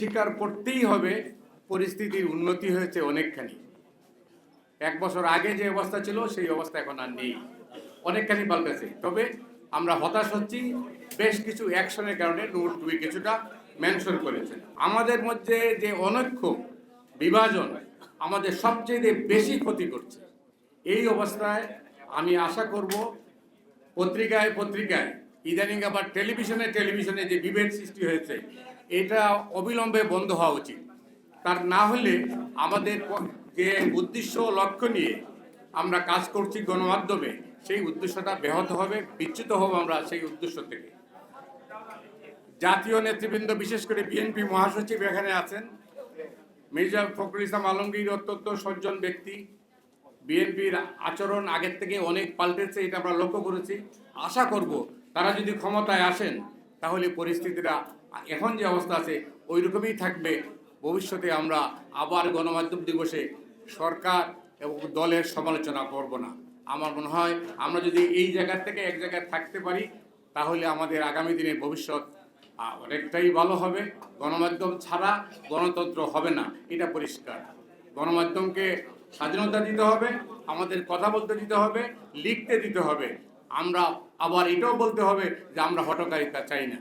স্বীকার করতেই হবে, পরিস্থিতির উন্নতি হয়েছে অনেকখানি। এক বছর আগে যে অবস্থা ছিল, সেই অবস্থা এখন আর নেই। অনেকখানি পাল্টেছে। তবে আমরা হতাশ হচ্ছি, বেশ কিছু অ্যাকশনের কারণে নোট টুই কিছুটা মেনশন করেছেন। আমাদের মধ্যে যে অনৈক্য বিভাজন আমাদের সবচেয়ে বেশি ক্ষতি করছে। এই অবস্থায় আমি আশা করব, পত্রিকায় পত্রিকায় ইদানিং আবার টেলিভিশনে টেলিভিশনে যে বিভেদ সৃষ্টি হয়েছে, এটা অবিলম্বে বন্ধ হওয়া উচিত। তার না হলে আমাদের যে উদ্দেশ্য লক্ষ্য নিয়ে আমরা কাজ করছি গণমাধ্যমে, সেই উদ্দেশ্যটা ব্যাহত হবে, বিচ্যুত হব আমরা সেই উদ্দেশ্য থেকে। জাতীয় নেতৃবৃন্দ, বিশেষ করে বিএনপি মহাসচিব এখানে আছেন। মির্জা ফখরুল ইসলাম আলমগীর অত্যন্ত সজ্জন ব্যক্তি। বিএনপির আচরণ আগের থেকে অনেক পাল্টেছে, এটা আমরা লক্ষ্য করেছি। আশা করব তারা যদি ক্ষমতায় আসেন, তাহলে পরিস্থিতিটা এখন যে অবস্থা আছে ওই রকমই থাকবে। ভবিষ্যতে আমরা আবার গণমাধ্যম দিবসে সরকার এবং দলের সমালোচনা করব না। আমার মনে হয় আমরা যদি এই জায়গা থেকে এক জায়গায় থাকতে পারি, তাহলে আমাদের আগামী দিনে ভবিষ্যৎ অনেকটাই ভালো হবে। গণমাধ্যম ছাড়া গণতন্ত্র হবে না, এটা পরিষ্কার। গণমাধ্যমকে স্বাধীনতা দিতে হবে, আমাদের কথা বলতে দিতে হবে, লিখতে দিতে হবে। আমরা আবার এটাও বলতে হবে যে আমরা হটকারিতা চাই না।